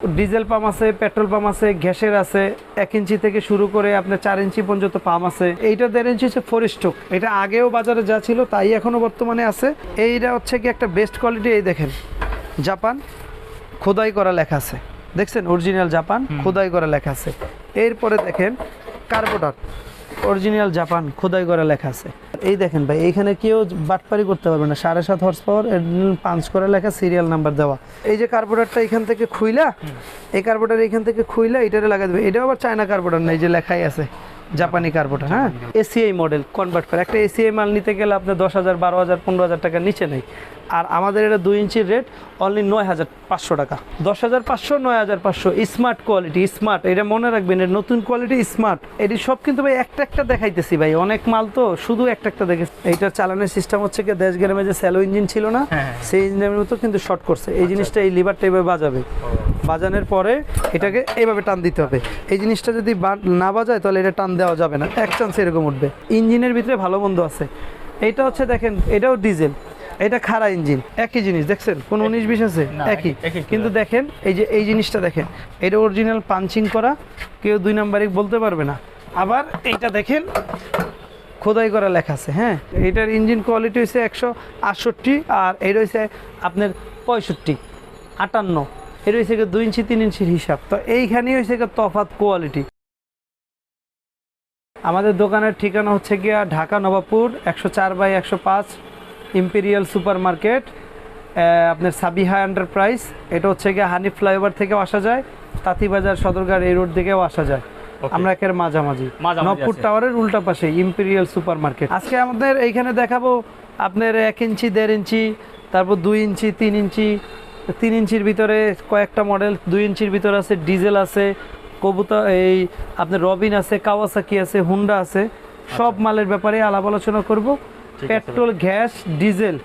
Diesel pump আছে petrol pump আছে গ্যাসের আছে এক ইঞ্চি থেকে শুরু করে আপনার চার ইঞ্চি পর্যন্ত পাম্প আছে। এইটা দেড় ইঞ্চি হচ্ছে ফোর স্টক এটা আগেও বাজারে যা ছিল তাই এখনও বর্তমানে আছে। এইটা হচ্ছে কি একটা বেস্ট কোয়ালিটি এই দেখেন জাপান খোদাই করা লেখা আছে। দেখছেন অরিজিনাল জাপান খোদাই করা লেখা আছে। এরপরে দেখেন কার্বোটার অরিজিনাল জাপান খোদাই করে লেখা আছে। এই দেখেন ভাই এইখানে কেউ বাটপারি করতে পারবে না। সাড়ে সাত হর্স পাওয়ার পাঁচ করে লেখা সিরিয়াল নাম্বার দেওয়া। এই যে কার্বোডারটা এখান থেকে খুইলা, এই কার্বোডার এখান থেকে খুইলা, এটারে লাগাই দেবে। এটাও আবার চায়না কার্বোডার না এই যে লেখাই আছে। জাপানি কার্বোটার হ্যাঁ? এসিআই মডেল কনভার্ট করে। একটা এসিআই মাল নিতে গেলে আপনার দশ হাজার বারো হাজার পনেরো হাজার টাকার নিচে নেই। আর আমাদের এটা দুই ইঞ্চির রেট অনলি নয় হাজার পাঁচশো টাকা। দশ হাজার পাঁচশো নয় হাজার পাঁচশো স্মার্ট কোয়ালিটি স্মার্ট এটা মনে রাখবেন এর নতুন কোয়ালিটি স্মার্ট এটি সব কিন্তু ভাই একটা একটা দেখাইতেছি ভাই অনেক মাল তো শুধু একটা একটা দেখে। এইটার চালানোর সিস্টেম হচ্ছে কি দেশ গ্রামে যে স্যালো ইঞ্জিন ছিল না হ্যাঁ। সেই ইঞ্জিনের মতো কিন্তু শর্ট করছে। এই জিনিসটা এই লিভারটা এইভাবে বাজাবে। বাজানোর পরে এটাকে এইভাবে টান দিতে হবে। এই জিনিসটা যদি না বাজায় তাহলে এটা টান দেওয়া যাবে না এক চান্স এরকম উঠবে। ইঞ্জিনের ভিতরে ভালো মন্দ আছে। এইটা হচ্ছে দেখেন এটাও ডিজেল এটা খারা ইঞ্জিন একই জিনিস দেখছেন? কোন উনিশ বিশ আছে? একই কিন্তু দেখেন এই যে এই জিনিসটা দেখেন এটা অরিজিনাল পাঞ্চিং করা কেউ দুই নাম্বারে বলতে পারবে না। আবার এইটা দেখেন খোদাই করা লেখা আছে হ্যাঁ? এটার ইঞ্জিন কোয়ালিটি হচ্ছে একশো আটষট্টি আর এটা হচ্ছে আপনার পঁয়ষট্টি আটান্ন। এটা হয়েছে দুই ইঞ্চি তিন ইঞ্চির হিসাব। তো এইখানেই হয়েছে তফাত কোয়ালিটি আমাদের দোকানের ঠিকানা হচ্ছে গিয়া ঢাকা নবাবপুর একশো চার বাই একশো পাঁচ ইম্পেরিয়াল সুপার মার্কেট আপনার সাবিহা এন্টারপ্রাইজ এটা হচ্ছে গিয়ে হানি ফ্লাইওভার থেকেও আসা যায় তাঁতিবাজার সদরঘাট এই রোড থেকেও আসা যায়. আমরা একের মাঝামাঝি। মাঝামাঝি নবপুর টাওয়ারের উল্টা পাশে ইম্পেরিয়াল সুপার মার্কেট আজকে আমাদের এইখানে দেখাবো আপনার এক ইঞ্চি দেড় ইঞ্চি তারপর দুই ইঞ্চি তিন ইঞ্চি তিন ইঞ্চির ভিতরে কয়েকটা মডেল দুই ইঞ্চির ভিতরে আছে ডিজেল আছে কবুতর এই আপনার রবিন আছে কাওয়াসাকি আছে হুন্ডা আছে সব মালের ব্যাপারে আলাপ আলোচনা করব। পেট্রোল গ্যাস ডিজেল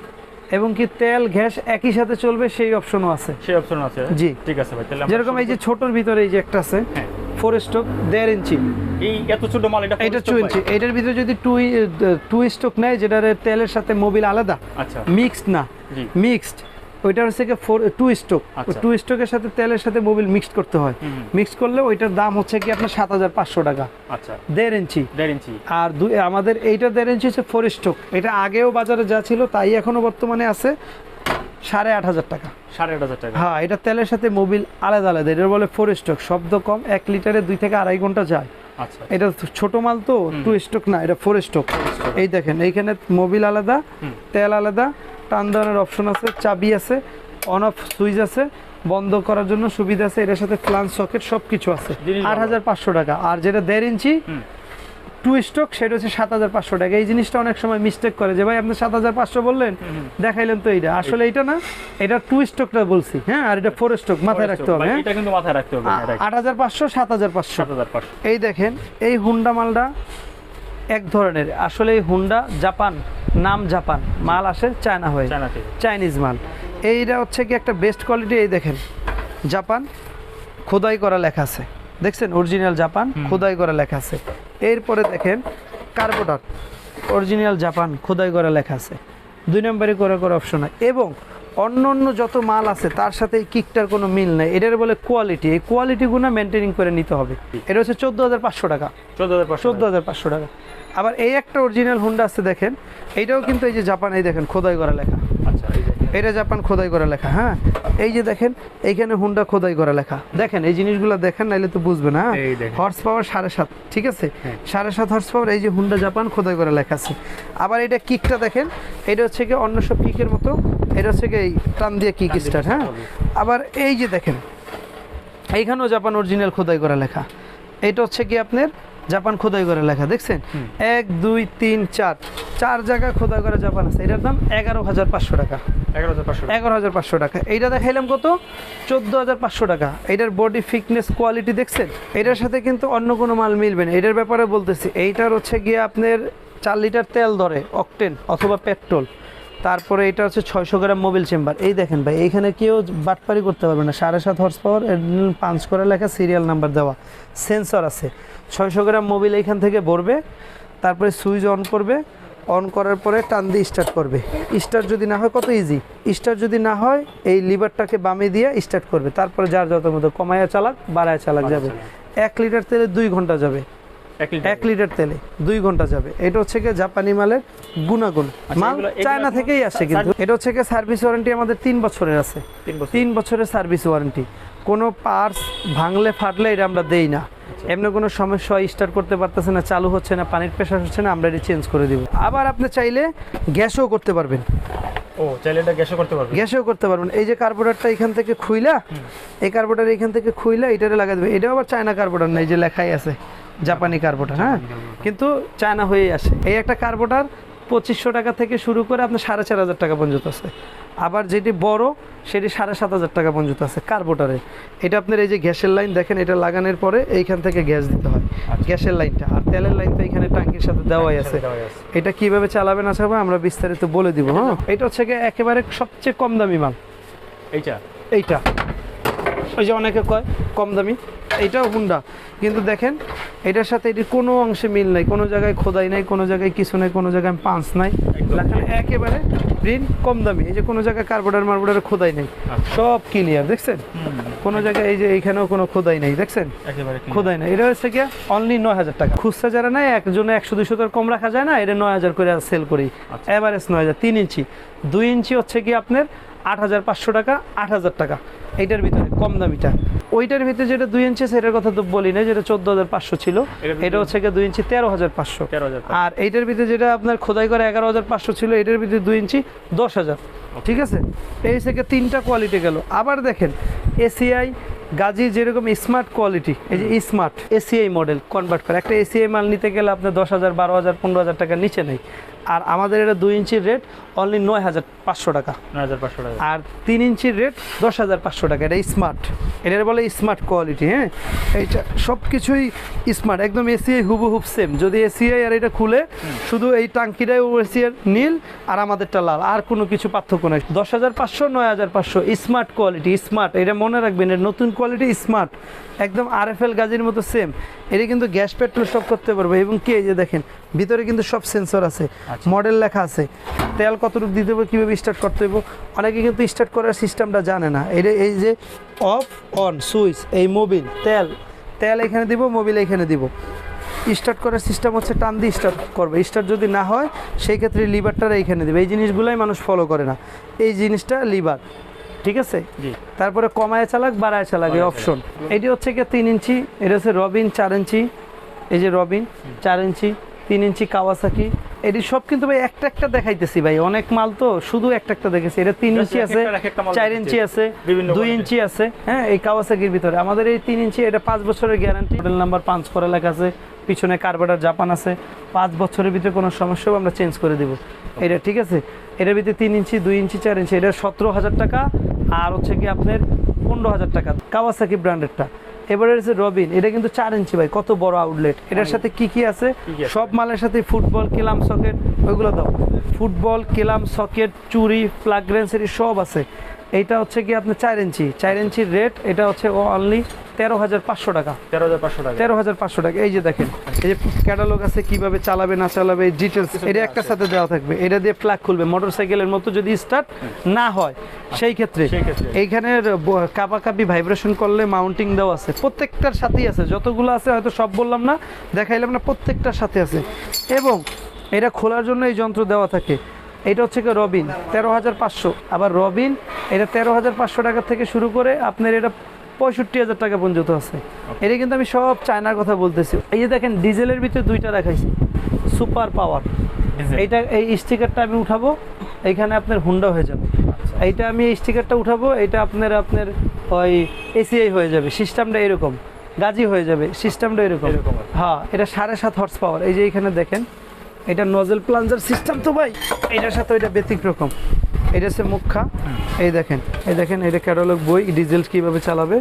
এবং কি তেল গ্যাস একই সাথে চলবে সেই অপশনও আছে। সেই অপশন আছে। জি। ঠিক আছে ভাই তাহলে যেরকম এই যে ছোটোর ভিতরে এই যে একটা আছে হ্যাঁ। ফোর স্টক দেড় ইঞ্চি। এই এত ছোট মাল এটা এটা টু ইঞ্চি? এটার ভিতরে যদি টু টু স্টক নেয় যেটার তেলের সাথে মোবিল আলাদা আচ্ছা। মিক্সড না মিক্সড ওইটা হচ্ছে কি ফোর টু স্টক। টু স্টকের সাথে তেলের সাথে মোবিল মিক্স করতে হয়। মিক্স করলে ওইটার দাম হচ্ছে কি আপনার সাত হাজার পাঁচশো টাকা। আচ্ছা। দেড় ইঞ্চি। দেড় ইঞ্চি। আর দুই আমাদের এইটা দেড় ইঞ্চি হচ্ছে ফোর স্টক এটা আগেও বাজারে যা ছিল তাই এখনও বর্তমানে আছে সাড়ে আট হাজার টাকা। সাড়ে আট হাজার টাকা। হ্যাঁ এটা তেলের সাথে মোবিল আলাদা আলাদা। এটা বলে ফোর স্টক শব্দ কম এক লিটারে দুই থেকে আড়াই ঘণ্টা যায়। আচ্ছা। এটা ছোট মাল তো টু স্টক না এটা ফোর স্টক এই দেখেন এইখানে মোবিল আলাদা তেল আলাদা টান দেওয়ানোর অপশন আছে চাবি আছে অন অফ সুইচ আছে বন্ধ করার জন্য সুবিধা আছে এটার সাথে ফ্লান্স সকেট সব কিছু আছে আট হাজার পাঁচশো টাকা। আর যেটা দেড় ইঞ্চি টু স্টক সেটা হচ্ছে সাত হাজার পাঁচশো টাকা। এই জিনিসটা অনেক সময় মিস্টেক করে যে ভাই আপনি সাত হাজার পাঁচশো বললেন দেখাইলেন তো এইটা। আসলে এইটা না এটা টু স্টকটা বলছি হ্যাঁ? আর এটা ফোর স্টক মাথায় রাখতে হবে হ্যাঁ? এটা কিন্তু মাথায় রাখতে হবে হ্যাঁ, আট হাজার পাঁচশো সাত হাজার পাঁচশো। এই দেখেন এই হুন্ডা মালটা এক ধরনের। আসলে হুন্ডা জাপান নাম জাপান মাল আসে চায়না হয়ে। চাইনিজ মাল। এইটা হচ্ছে কি একটা বেস্ট কোয়ালিটি এই দেখেন। জাপান খোদাই করা লেখা আছে। দেখছেন? অরিজিনাল জাপান খোদাই করা লেখা আছে। এরপরে দেখেন কার্বোটার অরিজিনাল জাপান খোদাই করা লেখা আছে। দুই নম্বরে করে করে অপশন হয়। এবং অন্য অন্য যত মাল আছে তার সাথে এই কিকটার কোনো মিল নেই। এটার বলে কোয়ালিটি এই কোয়ালিটিগুলো মেনটেনিং করে নিতে হবে। এটা হচ্ছে চোদ্দ হাজার পাঁচশো টাকা। চোদ্দ হাজার চোদ্দ হাজার পাঁচশো টাকা। আবার এই একটা অরিজিনাল হুন্ডা আছে দেখেন। এইটাও কিন্তু এই যে জাপান এই দেখেন খোদাই করা লেখা। আচ্ছা এটা জাপান খোদাই করা লেখা হ্যাঁ? এই যে দেখেন এইখানে হুন্ডা খোদাই করা লেখা। দেখেন এই জিনিসগুলো দেখেন নাইলে তো বুঝবেন হ্যাঁ? এই দেখেন। হর্স পাওয়ার সাড়ে সাত ঠিক আছে? হ্যাঁ। সাড়ে সাত হর্স পাওয়ার এই যে হুন্ডা জাপান খোদাই করা লেখা আছে। আবার এটা কিকটা দেখেন এটা হচ্ছে কি অন্য সব কিকের মতো এটা হচ্ছে কি এই টান দিয়ে কিক স্টার হ্যাঁ? আবার এই যে দেখেন এইখানেও জাপান অরিজিনাল খোদাই করা লেখা। এটা হচ্ছে কি আপনার জাপান খোদাই করে লেখা দেখছেন? এক দুই তিন চার। চার জায়গায় খোদাই করে জাপান আছে। এটার দাম এগারো হাজার পাঁচশো টাকা। এগারো হাজার পাঁচশো এগারো হাজার পাঁচশো টাকা। এইটা দেখাইলাম কত? চোদ্দ হাজার পাঁচশো টাকা। এটার বডি ফিটনেস কোয়ালিটি দেখছেন? এটার সাথে কিন্তু অন্য কোনো মাল মিলবে না। এটার ব্যাপারে বলতেছি এইটার হচ্ছে গিয়ে আপনার চার লিটার তেল ধরে অকটেন অথবা পেট্রোল তারপরে এটা হচ্ছে ছয়শো গ্রাম মোবিল চেম্বার। এই দেখেন ভাই এইখানে কেউ বাটপারি করতে পারবে না। সাড়ে সাত হর্স পাওয়ার পাঁচ করে লেখা সিরিয়াল নাম্বার দেওয়া। সেন্সর আছে। ছয়শো গ্রাম মোবিল এইখান থেকে ভরবে তারপরে সুইচ অন করবে। অন করার পরে টান দিয়ে স্টার্ট করবে। স্টার্ট যদি না হয় কত ইজি স্টার্ট যদি না হয় এই লিভারটাকে বামে দিয়ে স্টার্ট করবে। তারপরে যার যত মতো কমায়া চালাক বাড়ায় চালাক যাবে। এক লিটার তেলে দুই ঘণ্টা যাবে। এক লিটার তেলে দুই ঘণ্টা যাবে। এটা হচ্ছে গিয়ে জাপানি মালের গুণাগুণ। মাল এগুলো- এগুলো চায়না থেকেই আসে কিন্তু। এটা হচ্ছে গিয়ে সার্ভিস ওয়ারেন্টি আমাদের তিন বছরের আছে। তিন বছরের সার্ভিস ওয়ারেন্টি। কোনো পার্টস ভাঙলে ফাটলে এটা আমরা দেই না। আচ্ছা। এমনি কোনো সমস্যা স্টার্ট করতে পারতেছে না চালু হচ্ছে না পানির প্রেশার হচ্ছে না আমরা এটা চেঞ্জ করে দিব। আবার আপনি চাইলে গ্যাসও করতে পারবেন। ও চাইলে এটা গ্যাসও করতে পারবে গ্যাসও করতে পারবেন। এই যে কার্বোরেটরটা এখান থেকে খুইলা এই কার্বোরেটর এখান থেকে খুইলা এটারে লাগা দেবে। এটাও আবার চায়না কার্বোরেটর না এই যে লেখাই আছে। জাপানি কার্বোটার হ্যাঁ? কিন্তু চায়না হয়েই আসে। এই একটা কার্বোটার পঁচিশশো টাকা থেকে শুরু করে আপনার সাড়ে চার হাজার টাকা পর্যন্ত আছে। আবার যেটি বড় সেটি সাড়ে সাত হাজার টাকা পর্যন্ত আছে কার্বোটারে এটা আপনার এই যে গ্যাসের লাইন দেখেন এটা লাগানোর পরে এইখান থেকে গ্যাস দিতে হয়। গ্যাসের লাইনটা আর তেলের লাইন তো এখানে টাঙ্কির সাথে দেওয়াই আছে। এটা কীভাবে চালাবেন আছে আমরা বিস্তারিত বলে দিব হ্যাঁ? এটা হচ্ছে একেবারে সবচেয়ে কম দামি মাল। এইটা? এইটা। ওই যে অনেকে কয় কম দামি এইটাও হুন্ডা কিন্তু দেখেন এটার সাথে এটির কোনো অংশে মিল নাই কোনো জায়গায় খোদাই নাই কোনো জায়গায় কিছু নাই কোনো জায়গায় পাঁচ নাই। একেবারে প্রিন্ট কম দামি। এই যে কোনো জায়গায় কার্বোডার মার্বোডার খোদাই নেই। আচ্ছা। সব ক্লিয়ার দেখছেন? কোনো জায়গায় এই যে এইখানেও কোনো খোদাই নেই দেখছেন? খোদাই না এটা হচ্ছে গিয়া অনলি নয় হাজার টাকা। খুচরা যারা নেয় একজনে একশো দুশো টাকা কম রাখা যায় না এটা নয় হাজার করে সেল করি। আচ্ছা। এভারেজ নয় হাজার তিন ইঞ্চি। দুই ইঞ্চি হচ্ছে কি আপনার আট হাজার পাঁচশো টাকা আট হাজার টাকা। এইটার ভিতরে কম দামিটা। ওইটার ভিতরে যেটা দুই ইঞ্চি সেটার কথা তো বলি না যেটা চোদ্দ হাজার পাঁচশো ছিল এটা হচ্ছে গিয়ে দুই ইঞ্চি তেরো হাজার পাঁচশো। তেরো হাজার আর এইটার ভিতরে যেটা আপনার খোদাই করে এগারো হাজার পাঁচশো ছিল এটার ভিতরে দুই ইঞ্চি দশ হাজার। ঠিক আছে? এই থেকে তিনটা কোয়ালিটি গেল। আবার দেখেন এসিআই গাজি যেরকম স্মার্ট কোয়ালিটি এই যে স্মার্ট এসিআই মডেল কনভার্ট করে একটা এসিআই মাল নিতে গেলে আপনার দশ হাজার বারো হাজার পনেরো হাজার টাকার নিচে নেই। আর আমাদের এটা দুই ইঞ্চির রেট অনলি নয় হাজার পাঁচশো টাকা। নয় হাজার পাঁচশো টাকা। আর তিন ইঞ্চির রেট দশ হাজার পাঁচশো টাকা। এটা স্মার্ট এটার বলে স্মার্ট কোয়ালিটি হ্যাঁ? এইটা সব কিছুই স্মার্ট একদম এসিআই হুবহুব সেম যদি এসিআই আর এটা খুলে শুধু এই টাঙ্কিটাই ও এসিআর নীল আর আমাদেরটা লাল। আর কোনো কিছু পার্থক্য নেই। দশ হাজার পাঁচশো নয় হাজার পাঁচশো স্মার্ট কোয়ালিটি স্মার্ট এটা মনে রাখবেন এর নতুন কোয়ালিটি স্মার্ট একদম আর এফ এল গাজির মতো সেম এটা কিন্তু গ্যাস পেট্রোল সব করতে পারবে। এবং কে যে দেখেন ভিতরে কিন্তু সব সেন্সর আছে। আচ্ছা। মডেল লেখা আছে। তেল কতটুকু দিতে হবে কীভাবে স্টার্ট করতে হবে? অনেকে কিন্তু স্টার্ট করার সিস্টেমটা জানে না। এটা এই যে অফ অন সুইচ এই মোবিল তেল। তেল এখানে দিব মোবিল এখানে দিব। স্টার্ট করার সিস্টেম হচ্ছে টান দিয়ে স্টার্ট করবে। স্টার্ট যদি না হয় সেই ক্ষেত্রে লিভারটা এইখানে দেবে। এই জিনিসগুলোই মানুষ ফলো করে না। এই জিনিসটা লিভার ঠিক আছে? তারপরে কমায় চালাক বাড়ায় চালাক এই অপশন এটি হচ্ছে কি তিন ইঞ্চি এটা হচ্ছে রবিন চার ইঞ্চি। এই যে রবিন চার ইঞ্চি। তিন ইঞ্চি কাওয়াসাকি। এটি সব কিন্তু ভাই একটা একটা দেখাইতেছি ভাই। অনেক মাল তো শুধু একটা একটা দেখেছি। এটা তিন ইঞ্চি আছে চার ইঞ্চি আছে দুই ইঞ্চি আছে হ্যাঁ এই কাওয়াসাকির ভিতরে। আমাদের এই তিন ইঞ্চি এটা পাঁচ বছরের গ্যারান্টি মডেল নাম্বার পাঁচ করে লেখা আছে। পিছনে কার্বোটার জাপান আছে। পাঁচ বছরের ভিতরে কোনো সমস্যাও আমরা চেঞ্জ করে দিব। এটা ঠিক আছে? এটার ভিতরে তিন ইঞ্চি দুই ইঞ্চি চার ইঞ্চি। এটা সতেরো হাজার টাকা। আর হচ্ছে কি আপনার পনেরো হাজার টাকা। কাওয়াসাকি ব্র্যান্ডেরটা এবারে হচ্ছে রবিন এটা কিন্তু চার ইঞ্চি ভাই কত বড় আউটলেট এটার সাথে কি কি আছে? আছে? সব মালের সাথে ফুটবল কেলাম সকেট ওইগুলো দাও। ফুটবল কেলাম সকেট চুরি ফ্লাগ্রেন্স এটি সব আছে। এইটা হচ্ছে কি আপনার চার ইঞ্চি। চার ইঞ্চির রেট এটা হচ্ছে অনলি তেরো হাজার পাঁচশো টাকা। তেরো হাজার পাঁচশো টাকা। তেরো হাজার পাঁচশো টাকা। এই যে দেখেন এই যে ক্যাটালগ আছে কীভাবে চালাবে না চালাবে ডিটেলস এটা একটা সাথে দেওয়া থাকবে। এটা দিয়ে প্লাগ খুলবে। মোটর সাইকেলের মতো যদি স্টার্ট না হয় সেই ক্ষেত্রে। এইখানের কাপাকাপি ভাইব্রেশন করলে মাউন্টিং দেওয়া আছে। প্রত্যেকটার সাথেই আছে। যতগুলো আছে হয়তো সব বললাম না দেখাইলাম না প্রত্যেকটার সাথে আছে। এবং এটা খোলার জন্য এই যন্ত্র দেওয়া থাকে। এটা হচ্ছে কি রবিন তেরো হাজার পাঁচশো। আবার রবিন এটা তেরো হাজার পাঁচশো টাকা থেকে শুরু করে আপনার এটা পঁয়ষট্টি হাজার টাকা পর্যন্ত আছে। এটা কিন্তু আমি সব চায়নার কথা বলতেছি। এই যে দেখেন ডিজেলের ভিতরে দুইটা দেখাইছি। Super power. এইটা এই স্টিকারটা আমি উঠাবো এইখানে আপনার হুন্ডা হয়ে যাবে। এইটা আমি এই স্টিকারটা উঠাবো এটা আপনার আপনার ওই এসিআই হয়ে যাবে সিস্টেমটা এরকম গাজি হয়ে যাবে সিস্টেমটা এরকম। হ্যাঁ এটা সাড়ে সাত হর্স পাওয়ার এই যে এখানে দেখেন এটা নজেল প্লাঞ্জার সিস্টেম তো ভাই এটার সাথে ওইটা ব্যতিক্রম। এটা হচ্ছে মুখা এই দেখেন এই দেখেন এটা ক্যাটালগ বই ডিজেল কীভাবে চালাবে।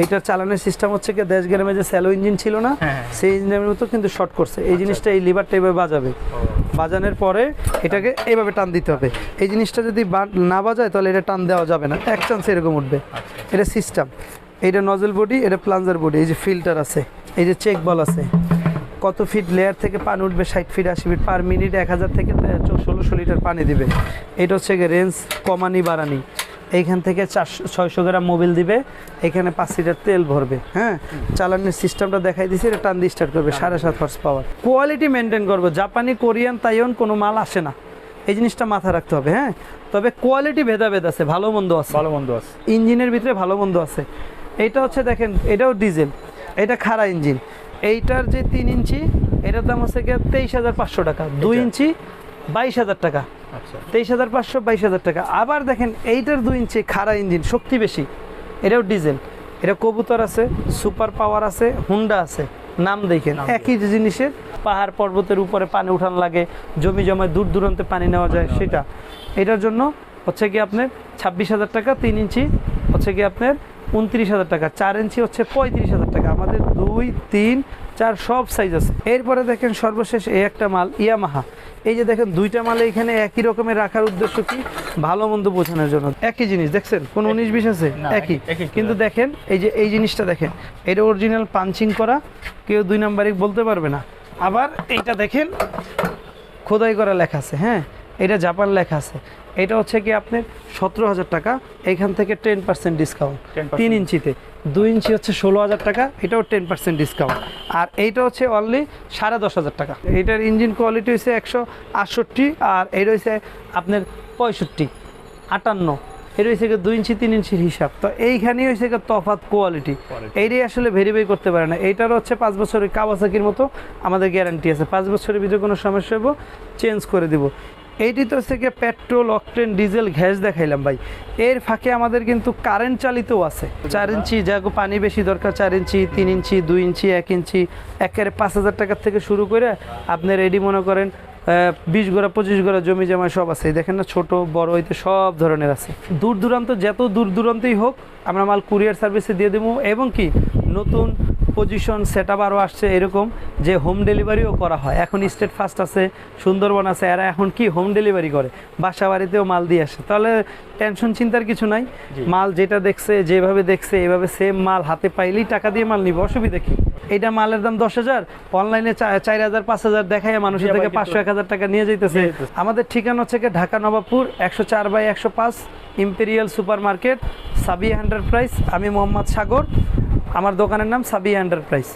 এইটা চালানোর সিস্টেম হচ্ছে কি দেশ গ্রামে যে স্যালো ইঞ্জিন ছিল না হ্যাঁ। সেই ইঞ্জিনের মতো কিন্তু শর্ট করছে। এই জিনিসটা এই লিভারটা এইভাবে বাজাবে। বাজানোর পরে এটাকে এইভাবে টান দিতে হবে। এই জিনিসটা যদি না বাজায় তাহলে এটা টান দেওয়া যাবে না। এক চান্স এরকম উঠবে। এটা সিস্টেম এটা নজল বডি এটা প্লাঞ্জার বডি এই যে ফিল্টার আছে এই যে চেক বল আছে। কত ফিট লেয়ার থেকে পানি উঠবে? ষাট ফিট আশি ফিট পার মিনিট এক হাজার থেকে ষোলোশো লিটার পানি দিবে। এটা হচ্ছে গিয়ে রেঞ্জ কমানি বাড়ানি। এইখান থেকে চারশো ছয়শো গ্রাম মোবিল দিবে এখানে পাঁচ লিটার তেল ভরবে হ্যাঁ? চালানোর সিস্টেমটা দেখাই দিছি এটা টান দিয়ে স্টার্ট করবে সাড়ে সাত হর্স পাওয়ার কোয়ালিটি মেনটেন করব জাপানি কোরিয়ান তাইওয়ান কোনো মাল আসে না। এই জিনিসটা মাথায় রাখতে হবে হ্যাঁ? তবে কোয়ালিটি ভেদাভেদ আছে ভালো মন্দ আছে। ভালো মন্দ আছে। ইঞ্জিনের ভিতরে ভালো মন্দ আছে। এইটা হচ্ছে দেখেন এটাও ডিজেল এটা খারা ইঞ্জিন। এইটার যে তিন ইঞ্চি এটার দাম হচ্ছে গিয়ে তেইশ হাজার পাঁচশো টাকা। দুই ইঞ্চি বাইশ হাজার টাকা। তেইশ হাজার পাঁচশো বাইশ হাজার টাকা। আবার দেখেন এইটার দুই ইঞ্চি খাড়া ইঞ্জিন শক্তি বেশি। এটাও ডিজেল। এটা কবুতর আছে সুপার পাওয়ার আছে হুন্ডা আছে। নাম দেখেন একই জিনিসের। পাহাড় পর্বতের উপরে পানি উঠান লাগে জমি জমায় দূর দূরান্তে পানি নেওয়া যায় সেটা। এটার জন্য হচ্ছে কি আপনার ছাব্বিশ হাজার টাকা তিন ইঞ্চি। হচ্ছে কি আপনার উনত্রিশ হাজার টাকা চার ইঞ্চি হচ্ছে পঁয়ত্রিশ হাজার টাকা। আমাদের দুই তিন চার সব সাইজ আছে। এরপরে দেখেন সর্বশেষ এই একটা মাল ইয়ামাহা। এই যে দেখেন দুইটা মালে এখানে একই রকমের রাখার উদ্দেশ্য কি? ভালো মন্দ বোঝানোর জন্য। একই জিনিস দেখছেন? কোন উনিশ বিশ আছে? একই কিন্তু দেখেন এই যে এই জিনিসটা দেখেন এটা অরিজিনাল পাঞ্চিং করা কেউ দুই নাম্বারিক বলতে পারবে না। আবার এইটা দেখেন খোদাই করা লেখা আছে হ্যাঁ? এটা জাপান লেখা আছে। এটা হচ্ছে কি আপনার সতেরো হাজার টাকা এখান থেকে টেন পার্সেন্ট ডিসকাউন্ট তিন ইঞ্চিতে। দুই ইঞ্চি হচ্ছে ষোলো হাজার টাকা এটাও টেন পার্সেন্ট ডিসকাউন্ট আর এইটা হচ্ছে অনলি সাড়ে দশ হাজার টাকা। এইটার ইঞ্জিন কোয়ালিটি হচ্ছে একশো আটষট্টি আর এটা হচ্ছে আপনার পঁয়ষট্টি আটান্ন। এটা গিয়ে দুই ইঞ্চি তিন ইঞ্চির হিসাব। তো এইখানেই হয়েছে তফাৎ কোয়ালিটি এইটাই আসলে ভেরিফাই করতে পারে না। এইটার হচ্ছে পাঁচ বছরের কাওয়াসাকির মতো আমাদের গ্যারান্টি আছে। পাঁচ বছরের ভিতরে কোনো সমস্যা হব চেঞ্জ করে দিব। এইটি তো হচ্ছে গিয়ে পেট্রোল অকটেন ডিজেল গ্যাস দেখাইলাম ভাই। এর ফাঁকে আমাদের কিন্তু কারেন্ট চালিতও আছে। চার ইঞ্চি যাগো পানি বেশি দরকার চার ইঞ্চি তিন ইঞ্চি দুই ইঞ্চি এক ইঞ্চি একেবারে পাঁচ হাজার টাকার থেকে শুরু করে আপনি রেডি মনে করেন বিশ গোড়া পঁচিশ গোড়া জমি জমা সব আছে। দেখেন না ছোট বড় হইতে সব ধরনের আছে। দূর দূরান্ত যত দূর দূরান্তই হোক আমরা মাল কুরিয়ার সার্ভিসে দিয়ে দেবো। এবং কি নতুন পজিশন সেট আপ আরও আসছে এরকম যে হোম ডেলিভারিও করা হয়। এখন স্টেট ফার্স্ট আছে সুন্দরবন আছে। এরা এখন কি হোম ডেলিভারি করে? বাসা বাড়িতেও মাল দিয়ে আসে। তাহলে টেনশন চিন্তার কিছু নাই। মাল যেটা দেখছে যেভাবে দেখছে এভাবে সেম মাল হাতে পাইলেই টাকা দিয়ে মাল নিবে। অসুবিধা কি? এটা মালের দাম দশ হাজার। অনলাইনে চার হাজার পাঁচ হাজার দেখায় মানুষের থেকে পাঁচশো এক হাজার টাকা নিয়ে যাইতেছে। আমাদের ঠিকানা হচ্ছে ঢাকা নবাবপুর একশো চার বাই একশো পাঁচ imperial super market Sabiya enterprise আমি মোহাম্মদ সাগর। আমার দোকানের নাম সাবি এন্টারপ্রাইজ